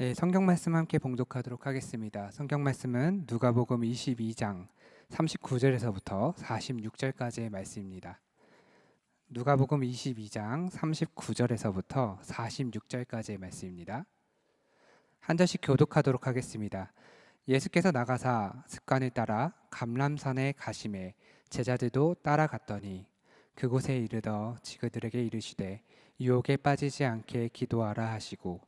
네, 성경 말씀 함께 봉독하도록 하겠습니다. 성경 말씀은 누가복음 22장 39절에서부터 46절까지의 말씀입니다. 누가복음 22장 39절에서부터 46절까지의 말씀입니다. 한 절씩 교독하도록 하겠습니다. 예수께서 나가사 습관을 따라 감람산에 가심에 제자들도 따라갔더니 그곳에 이르러 지그들에게 이르시되 유혹에 빠지지 않게 기도하라 하시고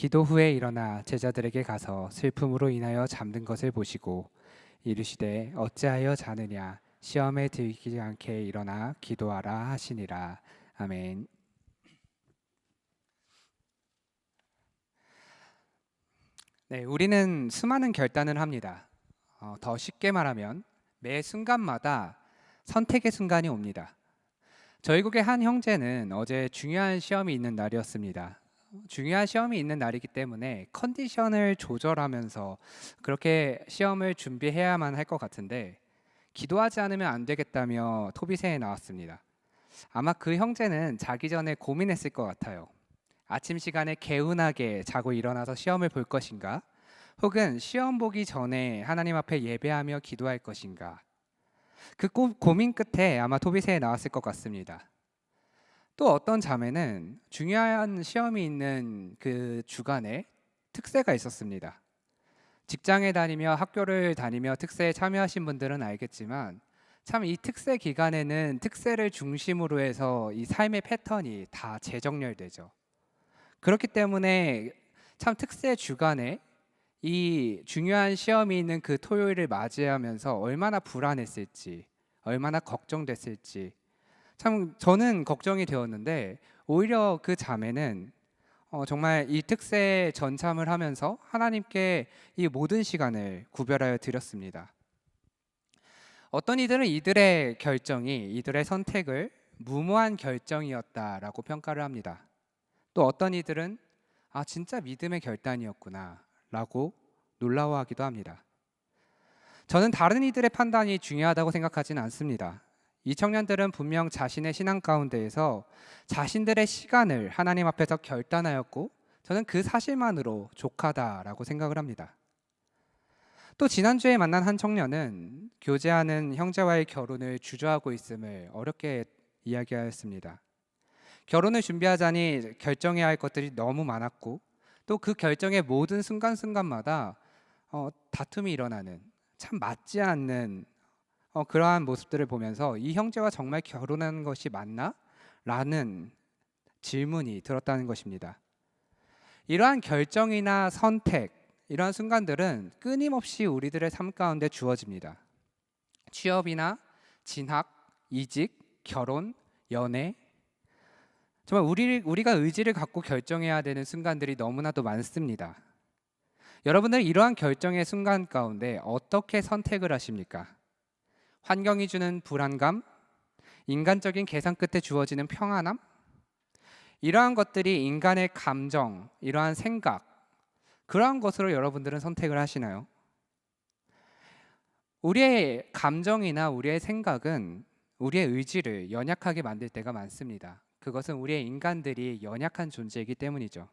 기도 후에 일어나 제자들에게 가서 슬픔으로 인하여 잠든 것을 보시고 이르시되 어찌하여 자느냐 시험에 들지 않게 일어나 기도하라 하시니라 아멘. 네, 우리는 수많은 결단을 합니다. 어, 더 쉽게 말하면 매 순간마다 선택의 순간이 옵니다. 저희 국의 한 형제는 어제 중요한 시험이 있는 날이었습니다. 중요한 시험이 있는 날이기 때문에 컨디션을 조절하면서 그렇게 시험을 준비해야만 할 것 같은데 기도하지 않으면 안 되겠다며 토비세에 나왔습니다. 아마 그 형제는 자기 전에 고민했을 것 같아요. 아침 시간에 개운하게 자고 일어나서 시험을 볼 것인가? 혹은 시험 보기 전에 하나님 앞에 예배하며 기도할 것인가? 그 고, 고민 끝에 아마 토비세에 나왔을 것 같습니다. 또 어떤 자매는 중요한 시험이 있는 그 주간에 특세가 있었습니다. 직장에 다니며 학교를 다니며 특세에 참여하신 분들은 알겠지만 참 이 특세 기간에는 특세를 중심으로 해서 이 삶의 패턴이 다 재정렬되죠. 그렇기 때문에 참 특세 주간에 이 중요한 시험이 있는 그 토요일을 맞이하면서 얼마나 불안했을지, 얼마나 걱정됐을지 참 저는 걱정이 되었는데 오히려 그 자매는 어, 정말 이 특세 전참을 하면서 하나님께 이 모든 시간을 구별하여 드렸습니다. 어떤 이들은 이들의 결정이 이들의 선택을 무모한 결정이었다라고 평가를 합니다. 또 어떤 이들은 아 진짜 믿음의 결단이었구나라고 놀라워하기도 합니다. 저는 다른 이들의 판단이 중요하다고 생각하지는 않습니다. 이 청년들은 분명 자신의 신앙 가운데에서 자신들의 시간을 하나님 앞에서 결단하였고 저는 그 사실만으로 족하다라고 생각을 합니다. 또 지난주에 만난 한 청년은 교제하는 형제와의 결혼을 주저하고 있음을 어렵게 이야기하였습니다. 결혼을 준비하자니 결정해야 할 것들이 너무 많았고 또 그 결정의 모든 순간순간마다 어, 다툼이 일어나는 참 맞지 않는 어, 그러한 모습들을 보면서 이 형제와 정말 결혼하는 것이 맞나? 라는 질문이 들었다는 것입니다. 이러한 결정이나 선택, 이러한 순간들은 끊임없이 우리들의 삶 가운데 주어집니다. 취업이나 진학, 이직, 결혼, 연애, 정말 우리, 우리가 의지를 갖고 결정해야 되는 순간들이 너무나도 많습니다. 여러분들 이러한 결정의 순간 가운데 어떻게 선택을 하십니까? 환경이 주는 불안감, 인간적인 계산 끝에 주어지는 평안함, 이러한 것들이 인간의 감정, 이러한 생각, 그러한 것으로 여러분들은 선택을 하시나요? 우리의 감정이나 우리의 생각은 우리의 의지를 연약하게 만들 때가 많습니다. 그것은 우리의 인간들이 연약한 존재이기 때문이죠.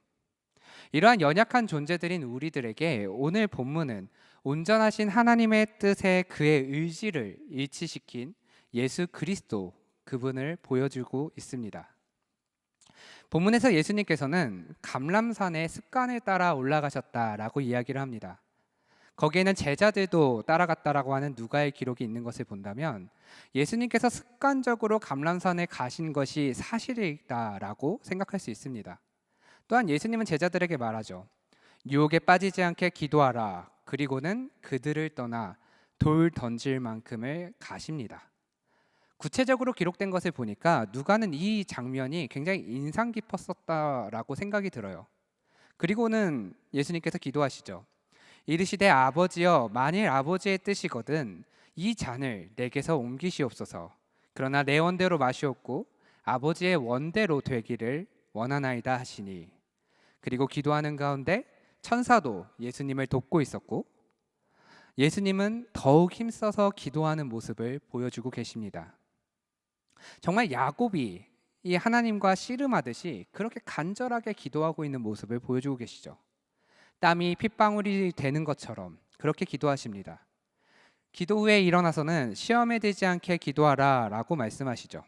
이러한 연약한 존재들인 우리들에게 오늘 본문은 온전하신 하나님의 뜻에 그의 의지를 일치시킨 예수 그리스도 그분을 보여주고 있습니다. 본문에서 예수님께서는 감람산의 습관을 따라 올라가셨다라고 이야기를 합니다. 거기에는 제자들도 따라갔다라고 하는 누가의 기록이 있는 것을 본다면 예수님께서 습관적으로 감람산에 가신 것이 사실이다라고 생각할 수 있습니다. 또한 예수님은 제자들에게 말하죠. 유혹에 빠지지 않게 기도하라. 그리고는 그들을 떠나 돌 던질 만큼을 가십니다. 구체적으로 기록된 것을 보니까 누가는 이 장면이 굉장히 인상 깊었었다라고 생각이 들어요. 그리고는 예수님께서 기도하시죠. 이르시되 아버지여 만일 아버지의 뜻이거든 이 잔을 내게서 옮기시옵소서 그러나 내 원대로 마시옵고 아버지의 원대로 되기를 원하나이다 하시니 그리고 기도하는 가운데 천사도 예수님을 돕고 있었고 예수님은 더욱 힘써서 기도하는 모습을 보여주고 계십니다. 정말 야곱이 이 하나님과 씨름하듯이 그렇게 간절하게 기도하고 있는 모습을 보여주고 계시죠. 땀이 핏방울이 되는 것처럼 그렇게 기도하십니다. 기도 후에 일어나서는 시험에 들지 않게 기도하라 라고 말씀하시죠.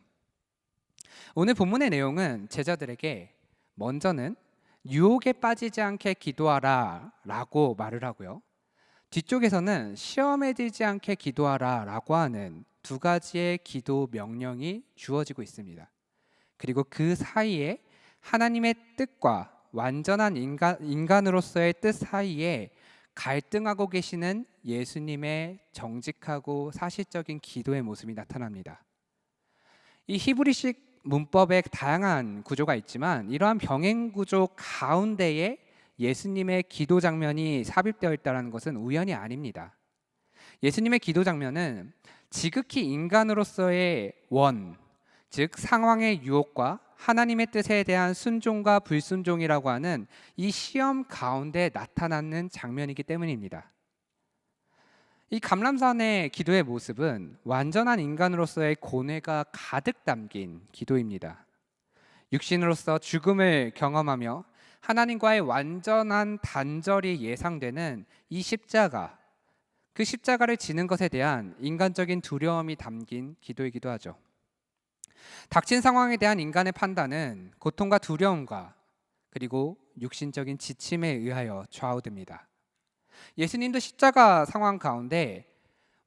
오늘 본문의 내용은 제자들에게 먼저는 유혹에 빠지지 않게 기도하라 라고 말을 하고요. 뒤쪽에서는 시험에 들지 않게 기도하라 라고 하는 두 가지의 기도 명령이 주어지고 있습니다. 그리고 그 사이에 하나님의 뜻과 완전한 인간, 인간으로서의 뜻 사이에 갈등하고 계시는 예수님의 정직하고 사실적인 기도의 모습이 나타납니다. 이 히브리식 문법에 다양한 구조가 있지만 이러한 병행 구조 가운데에 예수님의 기도 장면이 삽입되어 있다는 것은 우연이 아닙니다. 예수님의 기도 장면은 지극히 인간으로서의 원, 즉 상황의 유혹과 하나님의 뜻에 대한 순종과 불순종이라고 하는 이 시험 가운데 나타나는 장면이기 때문입니다. 이 감람산의 기도의 모습은 완전한 인간으로서의 고뇌가 가득 담긴 기도입니다. 육신으로서 죽음을 경험하며 하나님과의 완전한 단절이 예상되는 이 십자가, 그 십자가를 지는 것에 대한 인간적인 두려움이 담긴 기도이기도 하죠. 닥친 상황에 대한 인간의 판단은 고통과 두려움과 그리고 육신적인 지침에 의하여 좌우됩니다. 예수님도 십자가 상황 가운데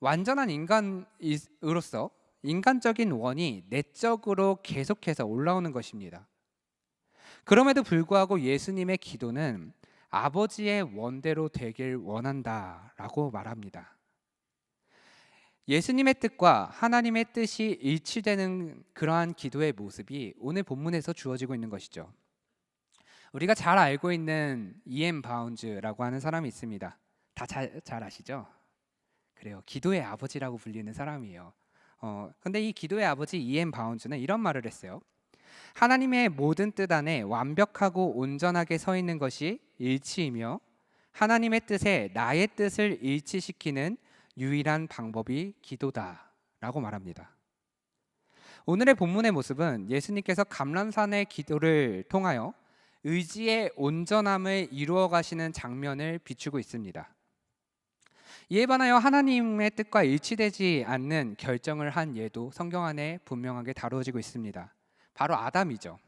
완전한 인간으로서 인간적인 원이 내적으로 계속해서 올라오는 것입니다. 그럼에도 불구하고 예수님의 기도는 아버지의 원대로 되길 원한다 라고 말합니다. 예수님의 뜻과 하나님의 뜻이 일치되는 그러한 기도의 모습이 오늘 본문에서 주어지고 있는 것이죠. 우리가 잘 알고 있는 이엠 바운즈라고 하는 사람이 있습니다. 다잘 잘 아시죠? 그래요. 기도의 아버지라고 불리는 사람이에요. 어, 근데 이 기도의 아버지 이엠 바운즈는 이런 말을 했어요. 하나님의 모든 뜻 안에 완벽하고 온전하게 서 있는 것이 일치이며 하나님의 뜻에 나의 뜻을 일치시키는 유일한 방법이 기도다라고 말합니다. 오늘의 본문의 모습은 예수님께서 감람산의 기도를 통하여 의지의 온전함을 이루어 가시는 장면을 비추고 있습니다. 이에 반하여 하나님의 뜻과 일치되지 않는 결정을 한 예도 성경 안에 분명하게 다루어지고 있습니다. 바로 아담이죠.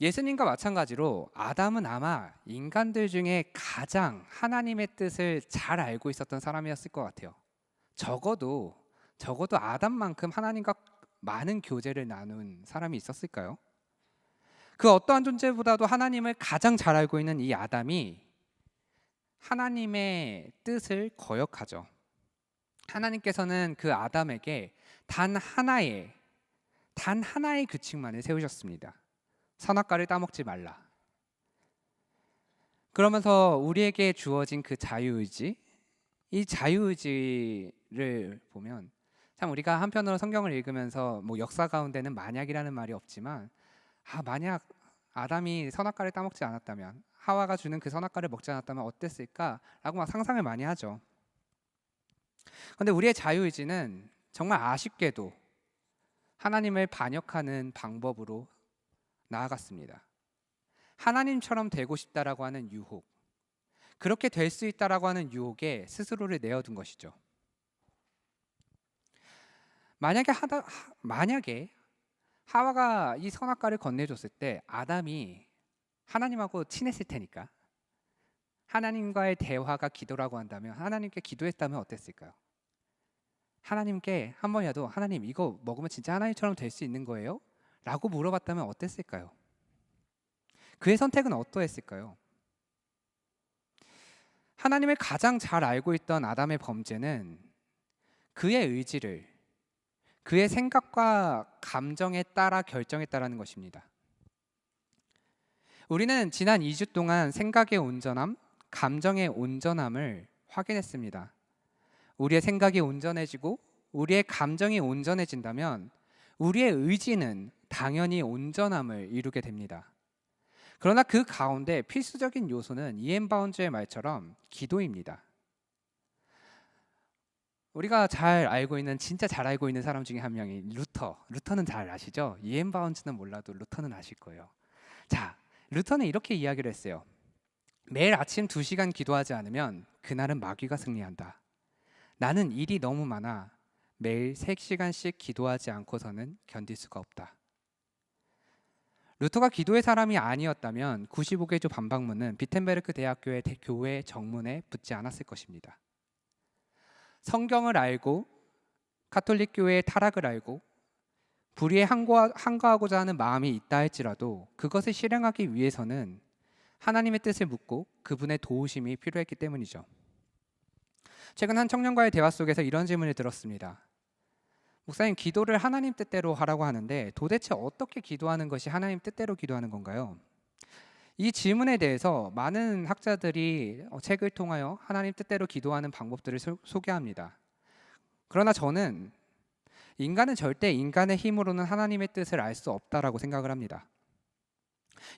예수님과 마찬가지로 아담은 아마 인간들 중에 가장 하나님의 뜻을 잘 알고 있었던 사람이었을 것 같아요. 적어도 적어도 아담만큼 하나님과 많은 교제를 나눈 사람이 있었을까요? 그 어떠한 존재보다도 하나님을 가장 잘 알고 있는 이 아담이 하나님의 뜻을 거역하죠. 하나님께서는 그 아담에게 단 하나의 단 하나의 규칙만을 세우셨습니다. 선악과를 따먹지 말라. 그러면서 우리에게 주어진 그 자유의지, 이 자유의지를 보면 참 우리가 한편으로 성경을 읽으면서 뭐 역사 가운데는 만약이라는 말이 없지만 아 만약 아담이 선악과를 따먹지 않았다면 하와가 주는 그 선악과를 먹지 않았다면 어땠을까라고 막 상상을 많이 하죠. 그런데 우리의 자유의지는 정말 아쉽게도 하나님을 반역하는 방법으로 나아갔습니다. 하나님처럼 되고 싶다라고 하는 유혹, 그렇게 될 수 있다라고 하는 유혹에 스스로를 내어둔 것이죠. 만약에 하다 만약에 하와가 이 선악과를 건네줬을 때 아담이 하나님하고 친했을 테니까 하나님과의 대화가 기도라고 한다면 하나님께 기도했다면 어땠을까요? 하나님께 한 번이라도 하나님 이거 먹으면 진짜 하나님처럼 될 수 있는 거예요? 라고 물어봤다면 어땠을까요? 그의 선택은 어떠했을까요? 하나님을 가장 잘 알고 있던 아담의 범죄는 그의 의지를 그의 생각과 감정에 따라 결정했다라는 것입니다. 우리는 지난 2주 동안 생각의 온전함, 감정의 온전함을 확인했습니다. 우리의 생각이 온전해지고 우리의 감정이 온전해진다면 우리의 의지는 당연히 온전함을 이루게 됩니다. 그러나 그 가운데 필수적인 요소는 이엔 바운즈의 말처럼 기도입니다. 우리가 잘 알고 있는 진짜 잘 알고 있는 사람 중에 한 명이 루터. 루터는 잘 아시죠? 이엔 바운즈는 몰라도 루터는 아실 거예요. 자, 루터는 이렇게 이야기를 했어요. 매일 아침 2시간 기도하지 않으면 그날은 마귀가 승리한다. 나는 일이 너무 많아 매일 3시간씩 기도하지 않고서는 견딜 수가 없다. 루터가 기도의 사람이 아니었다면 95개조 반박문은 비텐베르크 대학교의 대- 교회 정문에 붙지 않았을 것입니다. 성경을 알고 카톨릭 교회의 타락을 알고 불의에 항거하, 항거하 고자 하는 마음이 있다 할지라도 그것을 실행하기 위해서는 하나님의 뜻을 묻고 그분의 도우심이 필요했기 때문이죠. 최근 한 청년과의 대화 속에서 이런 질문을 들었습니다. 목사님, 기도를 하나님 뜻대로 하라고 하는데 도대체 어떻게 기도하는 것이 하나님 뜻대로 기도하는 건가요? 이 질문에 대해서 많은 학자들이 어, 책을 통하여 하나님 뜻대로 기도하는 방법들을 소, 소개합니다. 그러나 저는 인간은 절대 인간의 힘으로는 하나님의 뜻을 알 수 없다라고 생각을 합니다.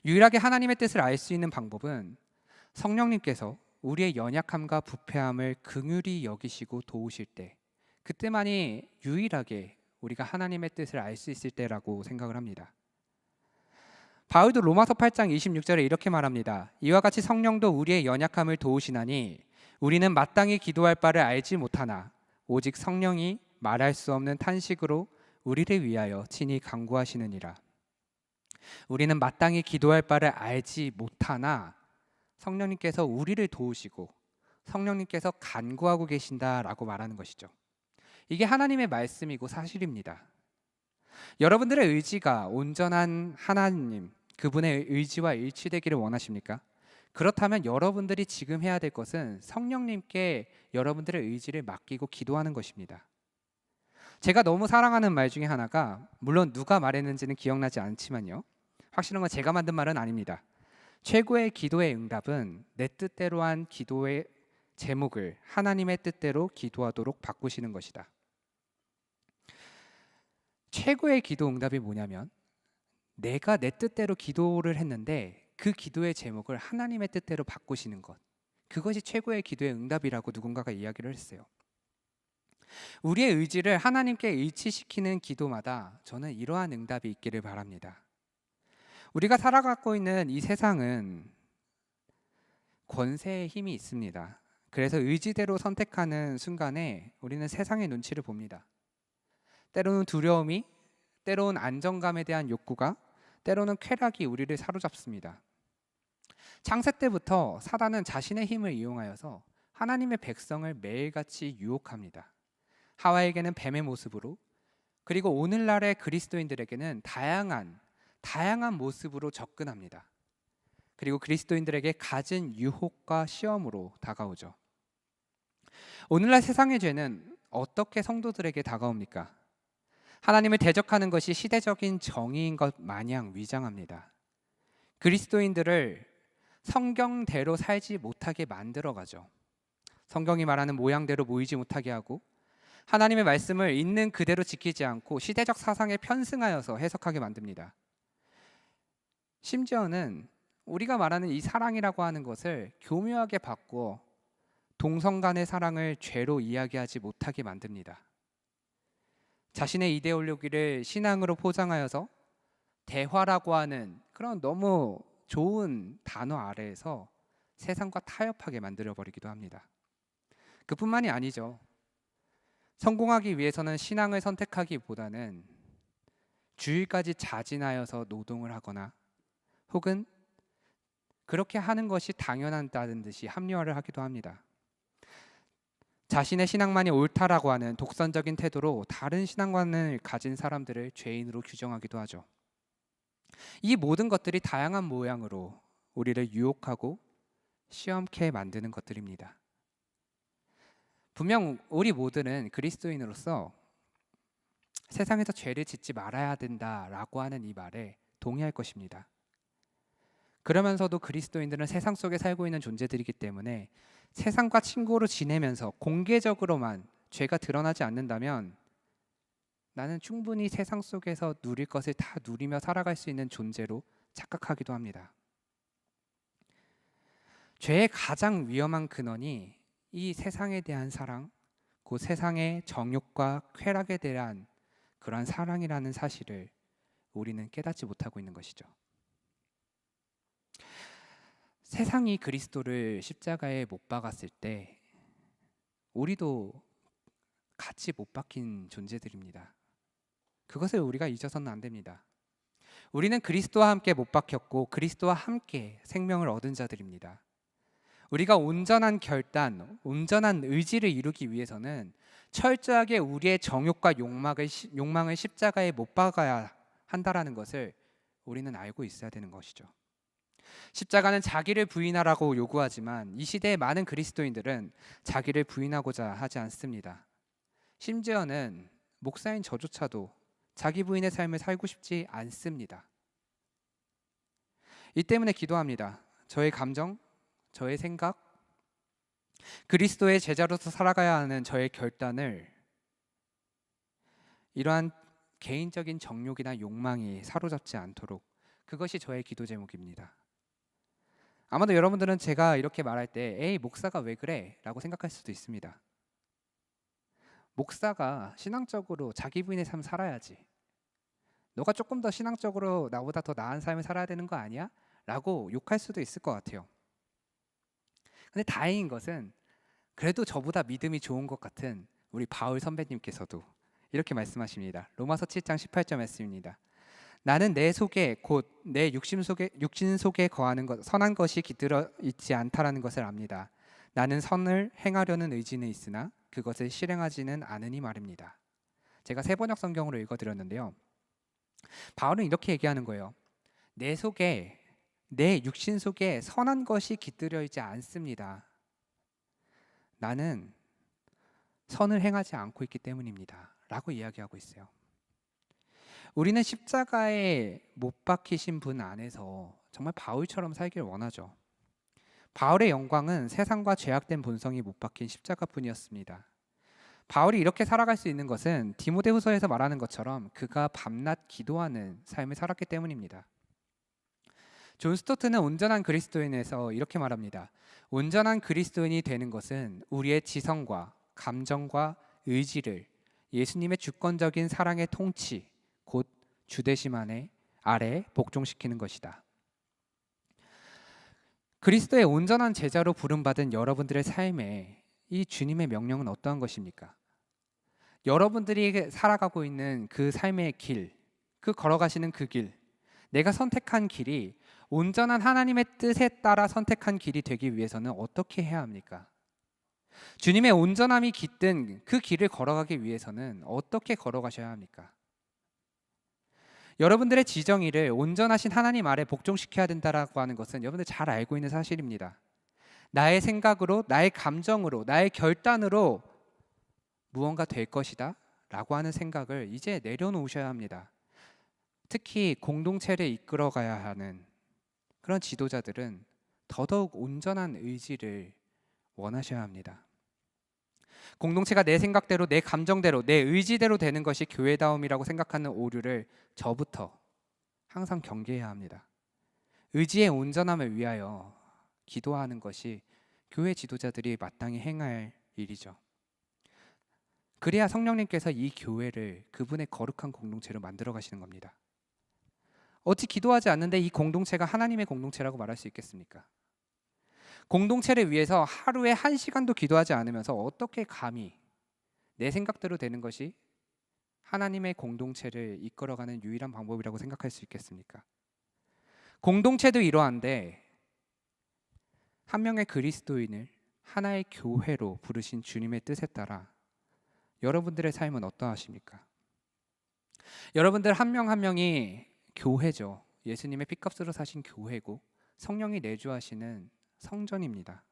유일하게 하나님의 뜻을 알 수 있는 방법은 성령님께서 우리의 연약함과 부패함을 긍휼히 여기시고 도우실 때 그때만이 유일하게 우리가 하나님의 뜻을 알 수 있을 때라고 생각을 합니다. 바울도 로마서 8장 26절에 이렇게 말합니다. 이와 같이 성령도 우리의 연약함을 도우시나니 우리는 마땅히 기도할 바를 알지 못하나 오직 성령이 말할 수 없는 탄식으로 우리를 위하여 친히 간구하시느니라. 우리는 마땅히 기도할 바를 알지 못하나 성령님께서 우리를 도우시고 성령님께서 간구하고 계신다라고 말하는 것이죠. 이게 하나님의 말씀이고 사실입니다. 여러분들의 의지가 온전한 하나님, 그분의 의지와 일치되기를 원하십니까? 그렇다면 여러분들이 지금 해야 될 것은 성령님께 여러분들의 의지를 맡기고 기도하는 것입니다. 제가 너무 사랑하는 말 중에 하나가 물론 누가 말했는지는 기억나지 않지만요. 확실한 건 제가 만든 말은 아닙니다. 최고의 기도의 응답은 내 뜻대로 한 기도의 제목을 하나님의 뜻대로 기도하도록 바꾸시는 것이다. 최고의 기도 응답이 뭐냐면 내가 내 뜻대로 기도를 했는데 그 기도의 제목을 하나님의 뜻대로 바꾸시는 것. 그것이 최고의 기도의 응답이라고 누군가가 이야기를 했어요. 우리의 의지를 하나님께 일치시키는 기도마다 저는 이러한 응답이 있기를 바랍니다. 우리가 살아가고 있는 이 세상은 권세의 힘이 있습니다. 그래서 의지대로 선택하는 순간에 우리는 세상의 눈치를 봅니다. 때로는 두려움이, 때로는 안정감에 대한 욕구가, 때로는 쾌락이 우리를 사로잡습니다. 창세 때부터 사단은 자신의 힘을 이용하여서 하나님의 백성을 매일같이 유혹합니다. 하와에게는 뱀의 모습으로, 그리고 오늘날의 그리스도인들에게는 다양한 다양한 모습으로 접근합니다. 그리고 그리스도인들에게 갖은 유혹과 시험으로 다가오죠. 오늘날 세상의 죄는 어떻게 성도들에게 다가옵니까? 하나님을 대적하는 것이 시대적인 정의인 것 마냥 위장합니다. 그리스도인들을 성경대로 살지 못하게 만들어 가죠. 성경이 말하는 모양대로 모이지 못하게 하고 하나님의 말씀을 있는 그대로 지키지 않고 시대적 사상에 편승하여서 해석하게 만듭니다. 심지어는 우리가 말하는 이 사랑이라고 하는 것을 교묘하게 바꾸어 동성 간의 사랑을 죄로 이야기하지 못하게 만듭니다. 자신의 이데올로기를 신앙으로 포장하여서 대화라고 하는 그런 너무 좋은 단어 아래에서 세상과 타협하게 만들어 버리기도 합니다. 그뿐만이 아니죠. 성공하기 위해서는 신앙을 선택하기보다는 주일까지 자진하여서 노동을 하거나 혹은 그렇게 하는 것이 당연하다는 듯이 합리화를 하기도 합니다. 자신의 신앙만이 옳다라고 하는 독선적인 태도로 다른 신앙관을 가진 사람들을 죄인으로 규정하기도 하죠. 이 모든 것들이 다양한 모양으로 우리를 유혹하고 시험케 만드는 것들입니다. 분명 우리 모두는 그리스도인으로서 세상에서 죄를 짓지 말아야 된다라고 하는 이 말에 동의할 것입니다. 그러면서도 그리스도인들은 세상 속에 살고 있는 존재들이기 때문에 세상과 친구로 지내면서 공개적으로만 죄가 드러나지 않는다면 나는 충분히 세상 속에서 누릴 것을 다 누리며 살아갈 수 있는 존재로 착각하기도 합니다. 죄의 가장 위험한 근원이 이 세상에 대한 사랑, 그 세상의 정욕과 쾌락에 대한 그러한 사랑이라는 사실을 우리는 깨닫지 못하고 있는 것이죠. 세상이 그리스도를 십자가에 못 박았을 때 우리도 같이 못 박힌 존재들입니다. 그것을 우리가 잊어서는 안 됩니다. 우리는 그리스도와 함께 못 박혔고 그리스도와 함께 생명을 얻은 자들입니다. 우리가 온전한 결단, 온전한 의지를 이루기 위해서는 철저하게 우리의 정욕과 욕망을, 욕망을 십자가에 못 박아야 한다라는 것을 우리는 알고 있어야 되는 것이죠. 십자가는 자기를 부인하라고 요구하지만 이 시대의 많은 그리스도인들은 자기를 부인하고자 하지 않습니다. 심지어는 목사인 저조차도 자기 부인의 삶을 살고 싶지 않습니다. 이 때문에 기도합니다. 저의 감정, 저의 생각, 그리스도의 제자로서 살아가야 하는 저의 결단을 이러한 개인적인 정욕이나 욕망이 사로잡지 않도록 그것이 저의 기도 제목입니다. 아마도 여러분들은 제가 이렇게 말할 때 에이 목사가 왜 그래? 라고 생각할 수도 있습니다. 목사가 신앙적으로 자기 부인의 삶 살아야지. 너가 조금 더 신앙적으로 나보다 더 나은 삶을 살아야 되는 거 아니야? 라고 욕할 수도 있을 것 같아요. 근데 다행인 것은 그래도 저보다 믿음이 좋은 것 같은 우리 바울 선배님께서도 이렇게 말씀하십니다. 로마서 7장 18절 말씀입니다. 나는 내 속에 곧 내 육신 속에 육신 속에 거하는 것 선한 것이 깃들어 있지 않다라는 것을 압니다. 나는 선을 행하려는 의지는 있으나 그것을 실행하지는 않으니 말입니다. 제가 세 번역 성경으로 읽어 드렸는데요. 바울은 이렇게 얘기하는 거예요. 내 속에 내 육신 속에 선한 것이 깃들여 있지 않습니다. 나는 선을 행하지 않고 있기 때문입니다. 라고 이야기하고 있어요. 우리는 십자가에 못 박히신 분 안에서 정말 바울처럼 살길 원하죠. 바울의 영광은 세상과 죄악된 본성이 못 박힌 십자가뿐이었습니다. 바울이 이렇게 살아갈 수 있는 것은 디모데후서에서 말하는 것처럼 그가 밤낮 기도하는 삶을 살았기 때문입니다. 존 스토트는 온전한 그리스도인에서 이렇게 말합니다. 온전한 그리스도인이 되는 것은 우리의 지성과 감정과 의지를 예수님의 주권적인 사랑의 통치, 곧 주대심 안에 아래 복종시키는 것이다. 그리스도의 온전한 제자로 부름받은 여러분들의 삶에 이 주님의 명령은 어떠한 것입니까? 여러분들이 살아가고 있는 그 삶의 길, 그 걸어가시는 그 길, 내가 선택한 길이 온전한 하나님의 뜻에 따라 선택한 길이 되기 위해서는 어떻게 해야 합니까? 주님의 온전함이 깃든 그 길을 걸어가기 위해서는 어떻게 걸어가셔야 합니까? 여러분들의 지정의를 온전하신 하나님 아래 복종시켜야 된다라고 하는 것은 여러분들 잘 알고 있는 사실입니다. 나의 생각으로, 나의 감정으로, 나의 결단으로 무언가 될 것이다 라고 하는 생각을 이제 내려놓으셔야 합니다. 특히 공동체를 이끌어가야 하는 그런 지도자들은 더더욱 온전한 의지를 원하셔야 합니다. 공동체가 내 생각대로, 내 감정대로, 내 의지대로 되는 것이 교회다움이라고 생각하는 오류를 저부터 항상 경계해야 합니다. 의지의 온전함을 위하여 기도하는 것이 교회 지도자들이 마땅히 행할 일이죠. 그래야 성령님께서 이 교회를 그분의 거룩한 공동체로 만들어 가시는 겁니다. 어찌 기도하지 않는데 이 공동체가 하나님의 공동체라고 말할 수 있겠습니까? 공동체를 위해서 하루에 한 시간도 기도하지 않으면서 어떻게 감히 내 생각대로 되는 것이 하나님의 공동체를 이끌어가는 유일한 방법이라고 생각할 수 있겠습니까? 공동체도 이러한데 한 명의 그리스도인을 하나의 교회로 부르신 주님의 뜻에 따라 여러분들의 삶은 어떠하십니까? 여러분들 한 명한 명이 교회죠. 예수님의 피값으로 사신 교회고 성령이 내주하시는 성전입니다.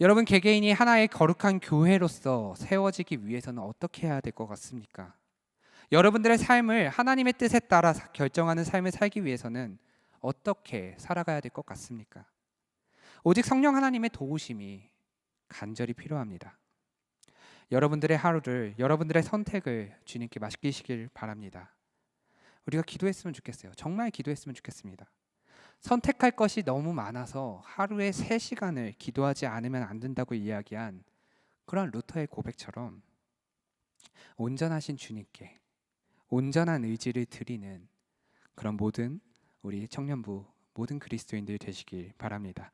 여러분 개개인이 하나의 거룩한 교회로서 세워지기 위해서는 어떻게 해야 될 것 같습니까? 여러분들의 삶을 하나님의 뜻에 따라 결정하는 삶을 살기 위해서는 어떻게 살아가야 될 것 같습니까? 오직 성령 하나님의 도우심이 간절히 필요합니다. 여러분들의 하루를 여러분들의 선택을 주님께 맡기시길 바랍니다. 우리가 기도했으면 좋겠어요. 정말 기도했으면 좋겠습니다. 선택할 것이 너무 많아서 하루에 3시간을 기도하지 않으면 안 된다고 이야기한 그런 루터의 고백처럼 온전하신 주님께 온전한 의지를 드리는 그런 모든 우리 청년부 모든 그리스도인들 되시길 바랍니다.